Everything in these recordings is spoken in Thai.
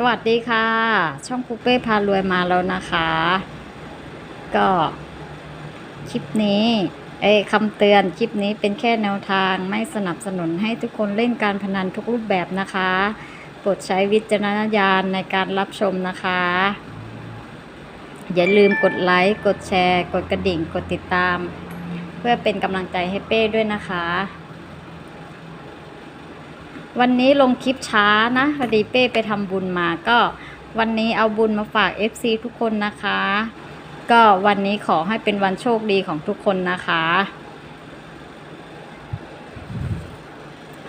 สวัสดีค่ะ ช่องปุเป้พารวยมาแล้วนะคะ ก็ คลิปนี้ เอ้คำเตือนคลิปนี้เป็นแค่แนวทางไม่สนับสนุนให้ทุกคนเล่นการพนันทุกรูปแบบนะคะโปรดใช้วิจารณญาณในการรับชมนะคะ อย่าลืมกดไลค์ กดแชร์ กดกระดิ่ง กดติดตาม เพื่อเป็นกำลังใจให้เป้ด้วยนะคะ วันนี้ลงคลิปช้านะพอดีเป้ไปทำบุญมาก็วันนี้เอาบุญมาฝาก FC ทุกคนนะคะ ก็วันนี้ขอให้เป็นวันโชคดีของทุกคนนะคะ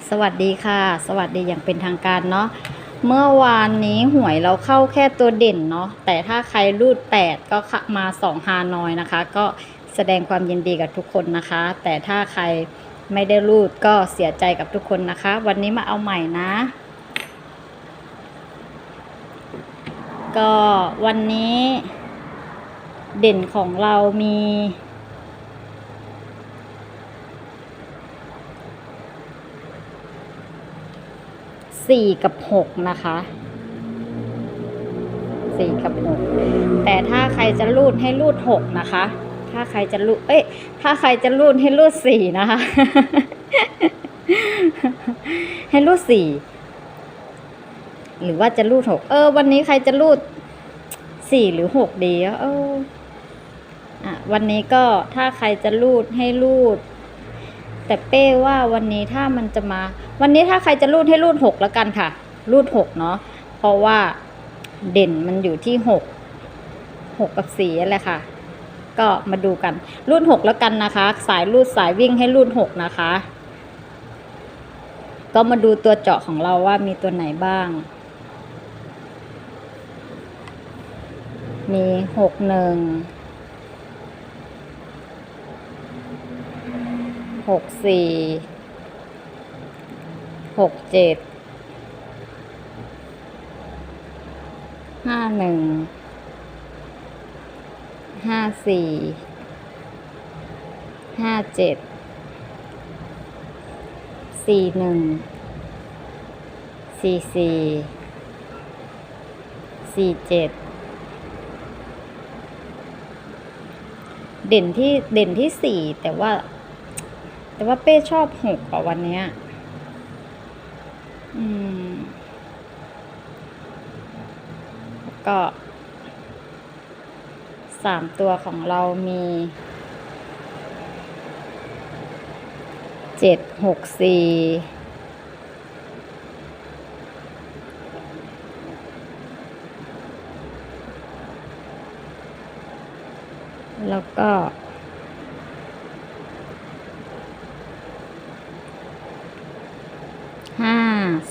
สวัสดีค่ะ สวัสดีอย่างเป็นทางการเนาะเมื่อวานนี้หวยเราเข้าแค่ตัวเด่นเนาะแต่ถ้าใครรูด 8 ก็มา2ฮานอยนะคะ ก็แสดงความยินดีกับทุกคนนะคะ แต่ถ้าใคร ไม่ได้รูดก็เสียใจกับทุกคนนะคะ วันนี้มาเอาใหม่นะ ก็วันนี้ เด่นของเรามีสี่กับหกนะคะสี่กับหกแต่ถ้าใครจะรูดให้รูดหกนะคะ ถ้าใครจะรูดเอ้ย ถ้าใครจะรูดให้รูดสี่นะคะ ให้รูดสี่ หรือว่าจะรูดหก เออ วันนี้ใครจะรูดสี่หรือหกดีเอออะวันนี้ก็ถ้าใครจะรูดให้รูด แต่เป้ว่าวันนี้ถ้ามันจะมา วันนี้ถ้าใครจะรูดให้รูดหกแล้วกันค่ะ รูดหกเนาะ เพราะว่าเด่นมันอยู่ที่หกหกกับสี่นั่นแหละค่ะ ก็มาดูกัน รุ่นหกแล้วกันนะคะ สายรูดสายวิ่งให้รุ่นหกนะคะ ก็มาดูตัวเจาะของเราว่ามีตัวไหนบ้าง มีหกหนึ่งหกสี่หกเจ็ดห้าหนึ่ง ห้าสี่ห้าเจ็ดสี่หนึ่งสี่สี่สี่เจ็ดเด่นที่เด่นที่สี่แต่ว่า แต่ว่าเป้ชอบหกกว่าวันเนี้ยอืมก็ สามตัวของเรามีเจ็ดหกสี่แล้วก็ห้า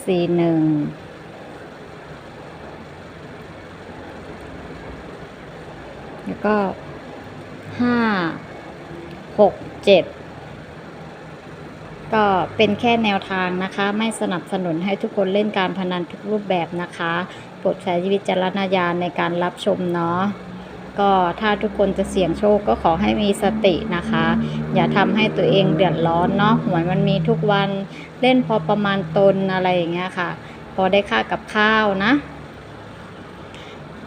สี่หนึ่ง แล้ว ก็ห้าหกเจ็ดก็เป็นแค่แนวทางนะคะ ไม่สนับสนุนให้ทุกคนเล่นการพนันทุกรูปแบบนะคะโปรดใช้วิจารณญาณในการรับชมเนาะก็ถ้าทุกคนจะเสี่ยงโชคก็ขอให้มีสตินะคะ อย่าทำให้ตัวเองเดือดร้อนเนาะหวยมันมีทุกวันเล่นพอประมาณตนอะไรอย่างเงี้ยค่ะ พอได้ค่ากับข้าวนะ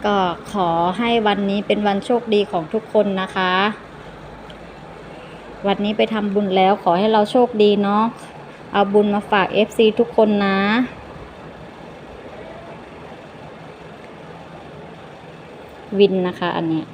ก็ขอให้วันนี้เป็นวันโชคดีของทุกคนนะคะ วันนี้ไปทำบุญแล้วขอให้เราโชคดีเนาะเอาบุญมาฝาก FC ทุกคนนะวินนะคะอันเนี้ย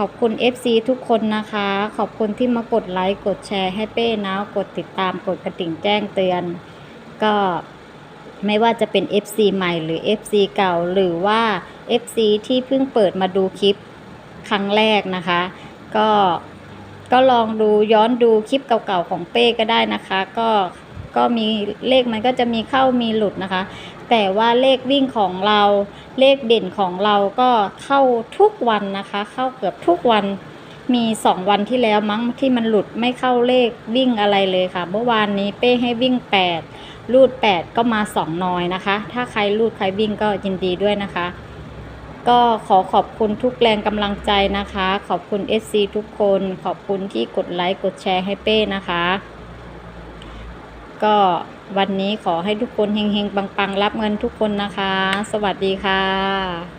ขอบคุณ FC ทุกคนนะคะ ขอบคุณที่มากดไลค์ กดแชร์ให้เป้นะกดติดตาม กดกระดิ่งแจ้งเตือน ก็ไม่ว่าจะเป็น FC ใหม่หรือ FC เก่าหรือว่า FC ที่เพิ่งเปิดมาดูคลิปครั้งแรกนะคะ ก็ก็ลองดูย้อนดูคลิปเก่าๆของเป้ก็ได้นะคะ ก็ก็มีเลขมันก็จะมีเข้ามีหลุดนะคะ แต่ว่าเลขวิ่งของเราเลขเด่นของเราก็เข้าทุกวันนะคะ เข้าเกือบทุกวันมีสองวันที่แล้วมั้งที่มันหลุดไม่เข้าเลขวิ่งอะไรเลยค่ะ เมื่อวานนี้เป้ให้วิ่งแปดรูด 8 ก็มา 2นอยนะคะ ถ้าใครรูดใครวิ่งก็ยินดีด้วยนะคะ ก็ขอขอบคุณทุกแรงกำลังใจนะคะ ขอบคุณ FC ทุกคน ขอบคุณที่กดไลค์กดแชร์ให้เป้นะคะ ก็ วันนี้ขอให้ทุกคนเฮงๆ ปังๆ รับเงินทุกคนนะคะ สวัสดีค่ะ